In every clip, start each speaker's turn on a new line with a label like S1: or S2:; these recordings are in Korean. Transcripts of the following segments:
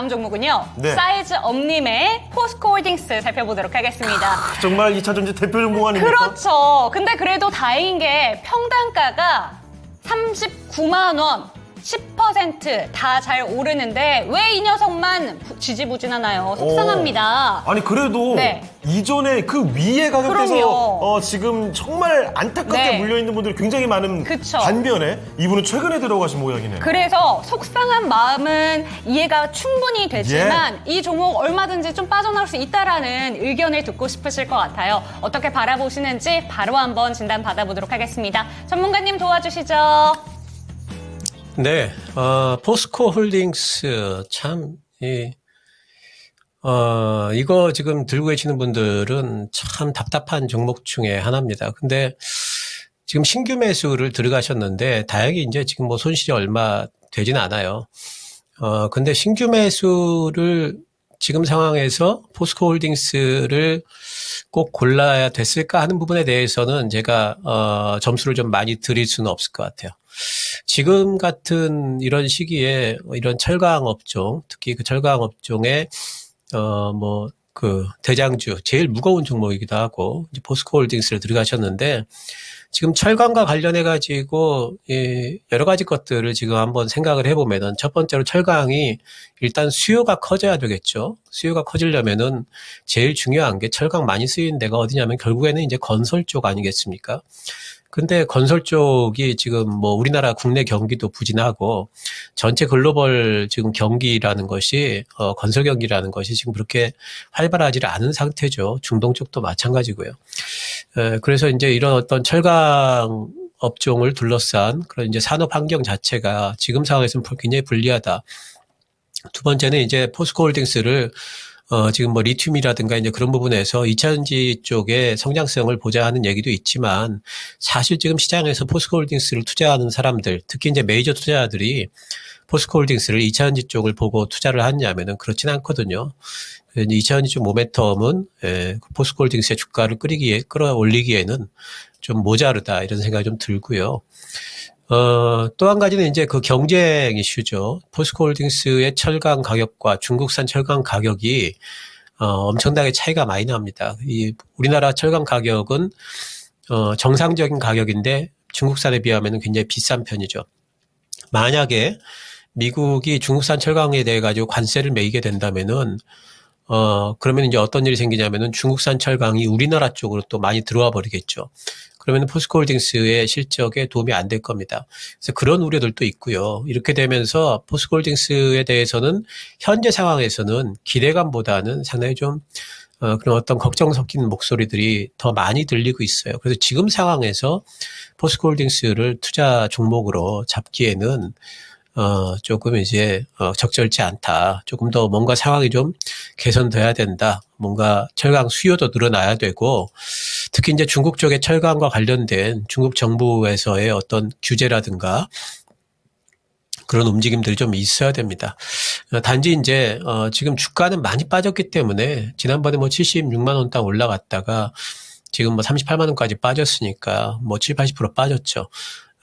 S1: 다음 종목은요.
S2: 네.
S1: 사이즈 업님의 포스코 홀딩스 살펴보도록 하겠습니다.
S2: 정말 2차 전지 대표 종목 아닙니까?
S1: 그렇죠. 근데 그래도 다행인 게 평단가가 39만 원. 10%다 잘 오르는데 왜 이 녀석만 부- 지지부진하나요? 속상합니다.
S2: 아니 그래도
S1: 네.
S2: 이전에 그 위에 가격대서
S1: 그럼요.
S2: 어, 지금 정말 안타깝게
S1: 네.
S2: 물려 있는 분들이 굉장히 많은
S1: 그쵸.
S2: 반면에 이분은 최근에 들어가신 모양이네요.
S1: 그래서 속상한 마음은 이해가 충분히 되지만
S2: 예.
S1: 이 종목 얼마든지 좀 빠져나올 수 있다라는 의견을 듣고 싶으실 것 같아요. 어떻게 바라보시는지 바로 한번 진단 받아보도록 하겠습니다. 전문가님 도와주시죠.
S3: 네, 어, 포스코 홀딩스 참, 이, 어, 이거 지금 들고 계시는 분들은 참 답답한 종목 중에 하나입니다. 근데 지금 신규 매수를 들어가셨는데 다행히 이제 지금 뭐 손실이 얼마 되진 않아요. 어, 근데 신규 매수를 지금 상황에서 포스코 홀딩스를 꼭 골라야 됐을까 하는 부분에 대해서는 제가 어, 점수를 좀 많이 드릴 수는 없을 것 같아요. 지금 같은 이런 시기에 이런 철강 업종, 특히 그 철강 업종의 어뭐 그 대장주 제일 무거운 종목이기도 하고 이제 포스코 홀딩스를 들어가셨는데 지금 철강과 관련해 가지고 이 여러 가지 것들을 지금 한번 생각을 해보면은 첫 번째로 철강이 일단 수요가 커져야 되겠죠. 수요가 커지려면은 제일 중요한 게 철강 많이 쓰이는 데가 어디냐면 결국에는 이제 건설 쪽 아니겠습니까? 근데 건설 쪽이 지금 뭐 우리나라 국내 경기도 부진하고 전체 글로벌 지금 경기라는 것이 어 건설 경기라는 것이 지금 그렇게 활발하지 않은 상태죠. 중동 쪽도 마찬가지고요. 에, 그래서 이제 이런 어떤 철강 업종을 둘러싼 그런 이제 산업 환경 자체가 지금 상황에서는 굉장히 불리하다. 두 번째는 이제 포스코 홀딩스를 어, 지금 뭐 리튬이라든가 이제 그런 부분에서 2차전지 쪽에 성장성을 보자 하는 얘기도 있지만 사실 지금 시장에서 포스코 홀딩스를 투자하는 사람들, 특히 이제 메이저 투자자들이 포스코 홀딩스를 2차전지 쪽을 보고 투자를 하느냐면은 그렇진 않거든요. 2차전지 쪽 모멘텀은 예, 포스코 홀딩스의 주가를 끌이기에, 끌어올리기에는 좀 모자르다 이런 생각이 좀 들고요. 어, 또 한 가지는 이제 그 경쟁 이슈죠. 포스코 홀딩스의 철강 가격과 중국산 철강 가격이 어, 엄청나게 차이가 많이 납니다. 이 우리나라 철강 가격은 어, 정상적인 가격인데 중국산에 비하면 굉장히 비싼 편이죠. 만약에 미국이 중국산 철강에 대해 가지고 관세를 매기게 된다면은 어 그러면 이제 어떤 일이 생기냐면은 중국산 철강이 우리나라 쪽으로 또 많이 들어와 버리겠죠. 그러면 포스코홀딩스의 실적에 도움이 안 될 겁니다. 그래서 그런 우려들도 있고요. 이렇게 되면서 포스코홀딩스에 대해서는 현재 상황에서는 기대감보다는 상당히 좀 어, 그런 어떤 걱정 섞인 목소리들이 더 많이 들리고 있어요. 그래서 지금 상황에서 포스코홀딩스를 투자 종목으로 잡기에는 어, 조금 이제, 어, 적절치 않다. 조금 더 뭔가 상황이 좀 개선돼야 된다. 뭔가 철강 수요도 늘어나야 되고, 특히 이제 중국 쪽의 철강과 관련된 중국 정부에서의 어떤 규제라든가, 그런 움직임들이 좀 있어야 됩니다. 어, 단지 이제, 어, 지금 주가는 많이 빠졌기 때문에, 지난번에 뭐 76만 원딱 올라갔다가, 지금 뭐 38만 원까지 빠졌으니까, 뭐 7, 80% 빠졌죠.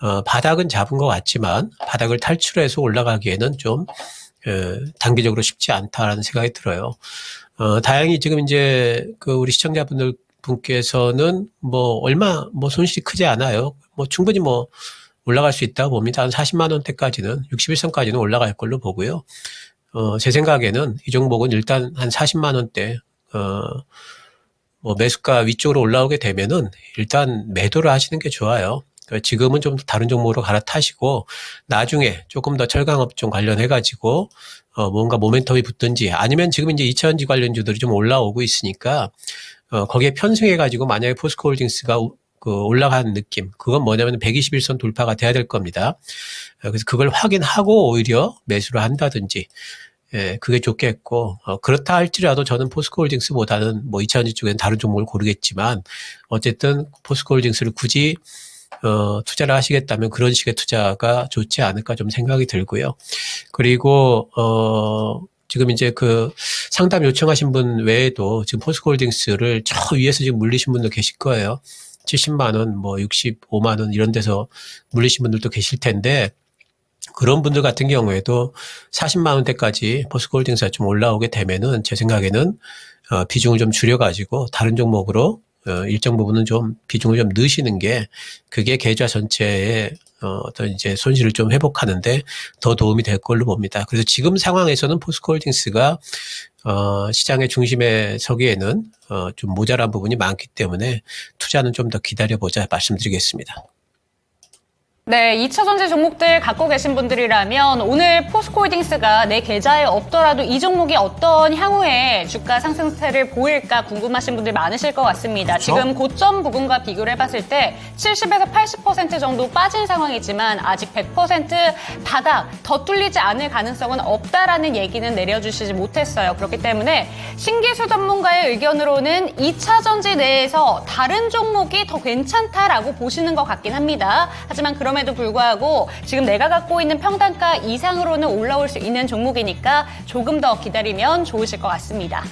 S3: 어, 바닥은 잡은 것 같지만 바닥을 탈출해서 올라가기에는 좀 어, 단기적으로 쉽지 않다라는 생각이 들어요. 어, 다행히 지금 이제 그 우리 시청자분들 분께서는 뭐 얼마 뭐 손실이 크지 않아요. 뭐 충분히 뭐 올라갈 수 있다고 봅니다. 한 40만 원대까지는 61선까지는 올라갈 걸로 보고요. 어, 제 생각에는 이 종목은 일단 한 40만 원대 어, 뭐 매수가 위쪽으로 올라오게 되면은 일단 매도를 하시는 게 좋아요. 그러니까 지금은 좀 다른 종목으로 갈아타시고 나중에 조금 더 철강업종 관련해가지고 어 뭔가 모멘텀이 붙든지 아니면 지금 이제 2차전지 관련주들이 좀 올라오고 있으니까 어 거기에 편승해가지고 만약에 포스코홀딩스가 우- 그 올라가는 느낌 그건 뭐냐면 121선 돌파가 돼야 될 겁니다. 어, 그래서 그걸 확인하고 오히려 매수를 한다든지 예, 그게 좋겠고, 어, 그렇다 할지라도 저는 포스코홀딩스보다는 뭐 2차전지 쪽에는 다른 종목을 고르겠지만, 어쨌든 포스코홀딩스를 굳이 어, 투자를 하시겠다면 그런 식의 투자가 좋지 않을까 좀 생각이 들고요. 그리고, 어, 지금 이제 그 상담 요청하신 분 외에도 지금 포스코홀딩스를 저 위에서 지금 물리신 분도 계실 거예요. 70만 원, 뭐 65만 원 이런 데서 물리신 분들도 계실 텐데, 그런 분들 같은 경우에도 40만 원대까지 포스코홀딩스가 좀 올라오게 되면은 제 생각에는 어, 비중을 좀 줄여가지고 다른 종목으로 어, 일정 부분은 좀 비중을 좀 넣으시는 게 그게 계좌 전체의 어, 어떤 이제 손실을 좀 회복하는데 더 도움이 될 걸로 봅니다. 그래서 지금 상황에서는 포스코홀딩스가 어, 시장의 중심에 서기에는 어, 좀 모자란 부분이 많기 때문에 투자는 좀 더 기다려보자 말씀드리겠습니다.
S1: 네, 2차 전지 종목들 갖고 계신 분들이라면 오늘 포스코홀딩스가 내 계좌에 없더라도 이 종목이 어떤 향후에 주가 상승세를 보일까 궁금하신 분들 많으실 것 같습니다.
S2: 그렇죠?
S1: 지금 고점 부분과 비교를 해봤을 때 70에서 80% 정도 빠진 상황이지만 아직 100% 바닥 더 뚫리지 않을 가능성은 없다라는 얘기는 내려주시지 못했어요. 그렇기 때문에 신기수 전문가의 의견으로는 2차 전지 내에서 다른 종목이 더 괜찮다라고 보시는 것 같긴 합니다. 하지만 그럼에도 불구하고 지금 내가 갖고 있는 평단가 이상으로는 올라올 수 있는 종목이니까 조금 더 기다리면 좋으실 것 같습니다.